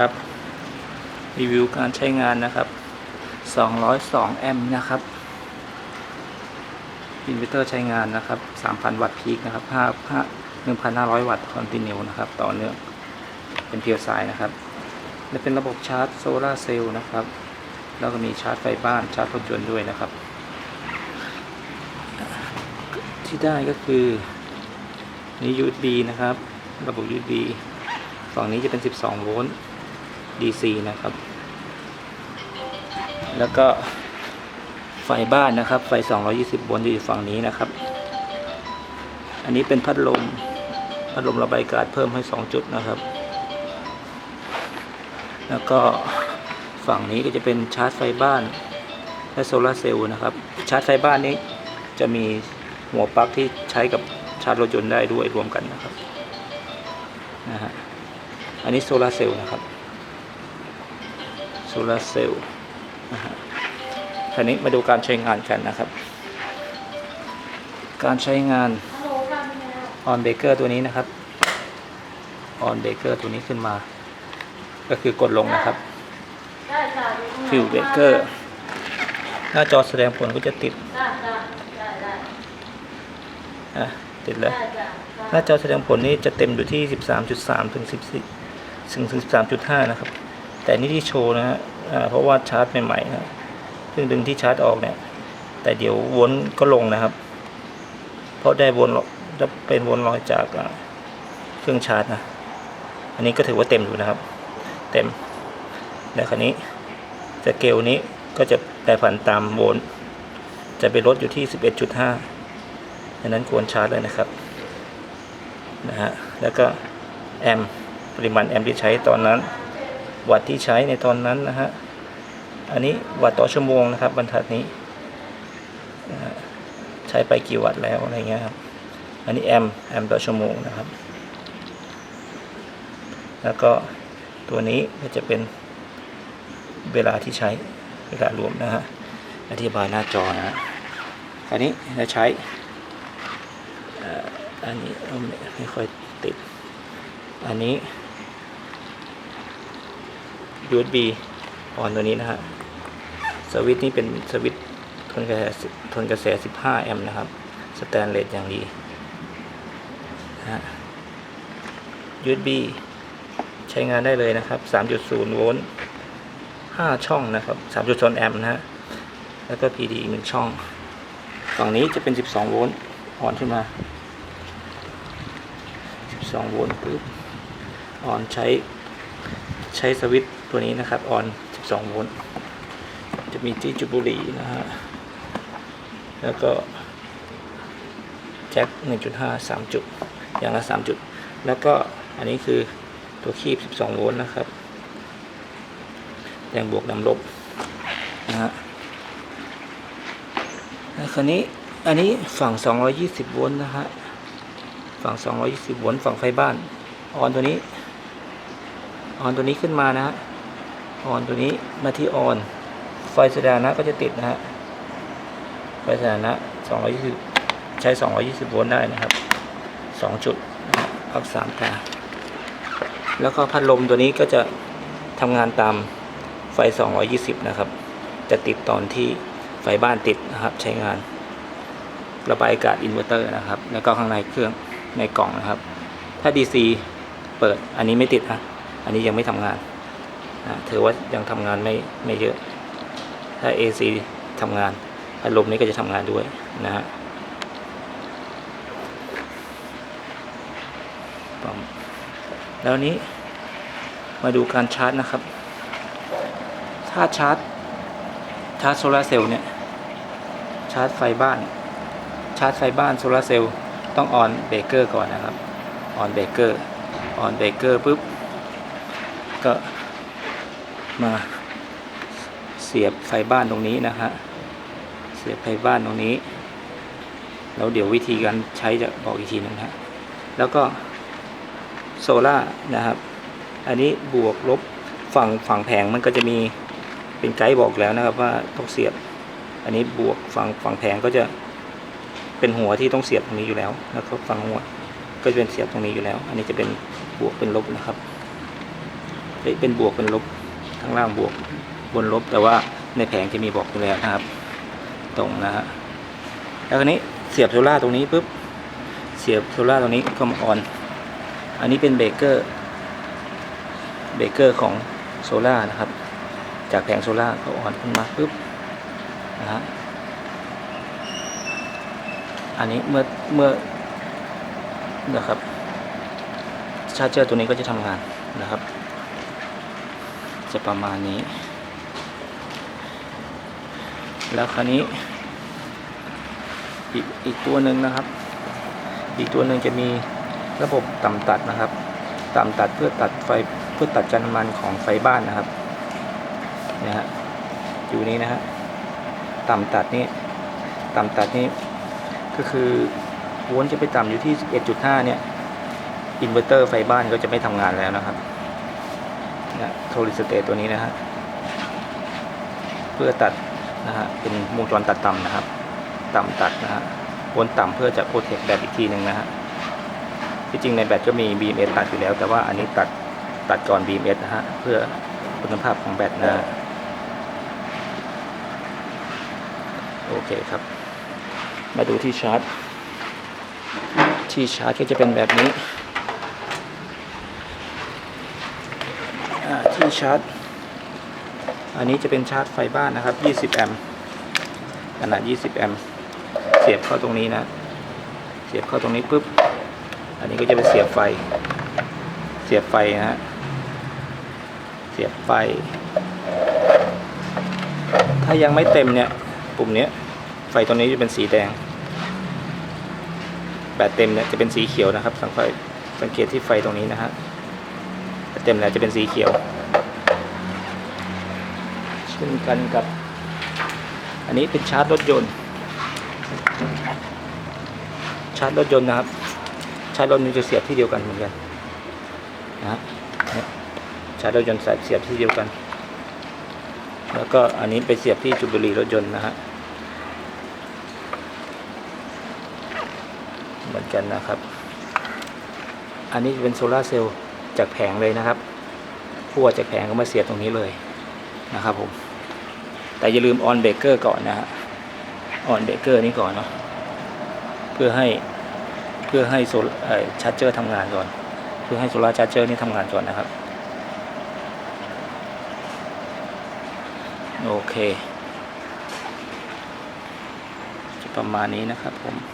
ครับ รีวิวการใช้งานนะครับ 202 แอมป์นะครับ อินเวอร์เตอร์ใช้งานนะครับ 3,000 วัตต์พีคนะครับ5 5 1,500 วัตต์คอนติเนียนะครับ ต่อเนื่อง เป็นเพียวสายนะครับ และเป็นระบบชาร์จโซลาเซลล์นะครับ แล้วก็มีชาร์จไฟบ้าน ชาร์จรถยนต์ด้วยนะครับ ที่ได้ก็คือนี่ USB นะครับ ระบบ USB ฝั่งนี้จะเป็น 12 โวลต์ DC นะครับ แล้วก็ไฟบ้านนะครับ ไฟ 220โวลต์อยู่ฝั่งนี้นะครับ อันนี้เป็นพัดลม พัดลมระบายอากาศเพิ่มให้ 2 จุดนะครับ แล้วก็ฝั่งนี้ก็จะเป็นชาร์จไฟบ้าน และโซลาร์เซลล์นะครับ ชาร์จไฟบ้านนี้จะมีหัวปลั๊กที่ใช้กับชาร์จรถยนต์ได้ด้วยรวมกันนะครับนะฮะอันนี้โซลาร์เซลล์นะครับ โซลาเซลล์นะฮะคราวนี้มาดูการใช้งานกันนะครับ การใช้งานออนเบเกอร์ตัวนี้นะครับออนเบเกอร์ตัวนี้ขึ้นมา ก็คือกดลงนะครับฟิวเบเกอร์หน้าจอแสดงผลก็จะติดอะติดเลยหน้าจอแสดงผลนี้จะเต็มอยู่ที่ 13.3 ถึง 14ถึง13.5 นะครับ แต่นี่ที่โชว์นะฮะเพราะว่าชาร์จใหม่ๆนะเพิ่งดึงที่ชาร์จออกเนี่ย แต่เดี๋ยววนก็ลงนะครับ เพราะได้วนจะเป็นวนลอยจากเครื่องชาร์จนะ อันนี้ก็ถือว่าเต็มอยู่นะครับ เต็ม แล้วคราวนี้สเกลนี้ก็จะแปรผันตามโวลต์จะไปลดอยู่ที่ 11.5ดังนั้นควรชาร์จเลยนะครับ นะฮะ แล้วก็แอมป์ปริมาณแอมป์ที่ใช้ตอนนั้น วัตที่ใช้ในตอนนั้นนะฮะ อันนี้วัตต่อชั่วโมงนะครับ บรรทัดนี้ ใช้ไปกี่วัตต์แล้วอะไรเงี้ยครับ อันนี้แอมแอมต่อชั่วโมงนะครับ แล้วก็ตัวนี้ก็จะเป็นเวลาที่ใช้เวลารวมนะฮะ อธิบายหน้าจอนะฮะคราวนี้เราใช้อันนี้ไม่ค่อยติด อันนี้ USB ออนตัวนี้นะฮะสวิตช์นี้เป็นสวิตช์ทนกระแสทนกระแส 15 แอมป์นะครับ สแตนเลสอย่างดีนะฮะ USB ใช้งานได้เลยนะครับ 3.0 โวลต์ 5 ช่องนะครับ 3.0 แอมป์นะฮะ แล้วก็ PD อีกหนึ่งช่อง ฝั่งนี้จะเป็น 12 โวลต์ออนขึ้นมา 12 โวลต์ปุ๊บออนใช้ใช้สวิตช์ ตัวนี้นะครับ ออน 12 โวลต์ จะมีที่จุบุรีนะฮะ แล้วก็แจ็ค 1.5 3 จุด อย่างละ 3 จุด แล้วก็อันนี้คือตัวคีบ 12 โวลต์นะครับแรงบวกนำลบนะฮะแล้วคราวนี้อันนี้ฝั่ง 220 โวลต์นะฮะ ฝั่ง 220 โวลต์ฝั่งไฟบ้าน ออนตัวนี้ ออนตัวนี้ขึ้นมานะฮะ ออนตัวนี้มาที่ออน ไฟสถานะก็จะติดนะฮะ ไฟสถานะ 220 ใช้ 220 โวลต์ได้นะครับ 2 จุดพัก3ตา แล้วก็พัดลมตัวนี้ก็จะทำงานตามไฟ 220 นะครับ จะติดตอนที่ไฟบ้านติดนะครับ ใช้งาน ระบายอากาศอินเวอร์เตอร์นะครับ แล้วก็ข้างในเครื่องในกล่องนะครับ ถ้า DC เปิดอันนี้ไม่ติดนะอันนี้ยังไม่ทำงาน ถือว่ายังทำงานไม่ไม่เยอะ ถ้า AC ทำงานพัดลมนี้ก็จะทำงานด้วยนะฮะแล้วนี้มาดูการชาร์จนะครับ ถ้าชาร์จชาร์จโซลาร์เซลล์เนี่ยชาร์จไฟบ้าน ชาร์จไฟบ้านโซลาร์เซลล์ต้องออนเบรกเกอร์ก่อนนะครับออนเบรกเกอร์ออนเบรกเกอร์ปุ๊บก็ มาเสียบไฟบ้านตรงนี้นะฮะ เสียบไฟบ้านตรงนี้ แล้วเดี๋ยววิธีการใช้จะบอกอีกทีหนึงฮะ แล้วก็โซล่านะครับ อันนี้บวกลบฝั่งฝั่งแผงมันก็จะมีเป็นไกด์บอกแล้วนะครับว่าต้องเสียบ อันนี้บวกฝั่งฝั่งแผงก็จะเป็นหัวที่ต้องเสียบตรงนี้อยู่แล้ว แล้วก็ฝั่งหัวก็จะเป็นเสียบตรงนี้อยู่แล้ว อันนี้จะเป็นบวกเป็นลบนะครับเอ้ยเป็นบวกเป็นลบ ข้างล่างบวกบนลบ แต่ว่าในแผงจะมีบอกอยู่แล้วนะครับ ตรงนะฮะแล้วคราวนี้เสียบโซล่าตรงนี้ปุ๊บเสียบโซล่าตรงนี้ก็มาออน อันนี้เป็นเบรกเกอร์เบรกเกอร์ของโซล่านะครับ จากแผงโซล่าก็ออนขึ้นมาปุ๊บนะฮะอันนี้เมื่อเมื่อนะครับชาร์จเจอร์ตัวนี้ก็จะทำงานนะครับ จะประมาณนี้ แล้วคราวนี้ อีกอีกตัวหนึ่งนะครับ อีกตัวหนึ่งจะมีระบบต่ำตัดนะครับ ต่ำตัดเพื่อตัดไฟเพื่อตัดกานมันของไฟบ้านนะครับเนี่ยฮะอยู่นี้นะฮะต่ำตัดนี่ต่ำตัดนี่ก็คือวลต์จะไปต่ำอยู่ที่ 11.5 เนี่ย อินเวอร์เตอร์ไฟบ้านก็จะไม่ทำงานแล้วนะครับ นะโทริสเตตตัวนี้นะฮะเพื่อตัดนะฮะเป็นวงจรตัดต่ำนะครับ ต่ำตัดนะฮะวนต่ำเพื่อจะโปรเทคแบตอีกทีหนึ่งนะฮะที่จริงในแบตก็มี BMS ตัดอยู่แล้ว แต่ว่าอันนี้ตัดตัดก่อน BMS นะฮะเพื่อคุณภาพของแบตนะฮะโอเคครับ มาดูที่ชาร์จ ที่ชาร์จก็จะเป็นแบบนี้อ่า ที่ชาร์จ อันนี้จะเป็นชาร์จไฟบ้านนะครับ 20 แอมป์ขนาด 20 แอมป์เสียบเข้าตรงนี้นะ เสียบเข้าตรงนี้ปุ๊บ อันนี้ก็จะเป็นเสียบไฟ เสียบไฟนะฮะ เสียบไฟ ถ้ายังไม่เต็มเนี่ย ปุ่มเนี้ย ไฟตรงนี้จะเป็นสีแดง แบตเต็มเนี่ยจะเป็นสีเขียวนะครับ สังไฟสังเกตที่ไฟตรงนี้นะฮะ เต็มแล้วจะเป็นสีเขียว เช่นกันกับ อันนี้เป็นชาร์จรถยนต์ ชาร์จรถยนต์นะครับ ชาร์จรถยนต์จะเสียบที่เดียวกันเหมือนกันนะฮะชาร์จรถยนต์ใส่เสียบที่เดียวกัน แล้วก็อันนี้ไปเสียบที่จุดบุหรี่รถยนต์นะฮะเหมือนกันนะครับ อันนี้เป็นโซลาร์เซลล์จากแผงเลยนะครับพัวจากแผงก็มาเสียบตรงนี้เลยนะครับผม แต่อย่าลืมออนเบรกเกอร์ก่อนนะฮะออนเบรกเกอร์นี้ก่อนเนาะเพื่อให้เพื่อให้โซลชาร์จเจอร์ทำงานก่อน เพื่อให้โซลาร์ชาร์จเจอร์นี่ทำงานก่อนนะครับ โอเคจะประมาณนี้นะครับผม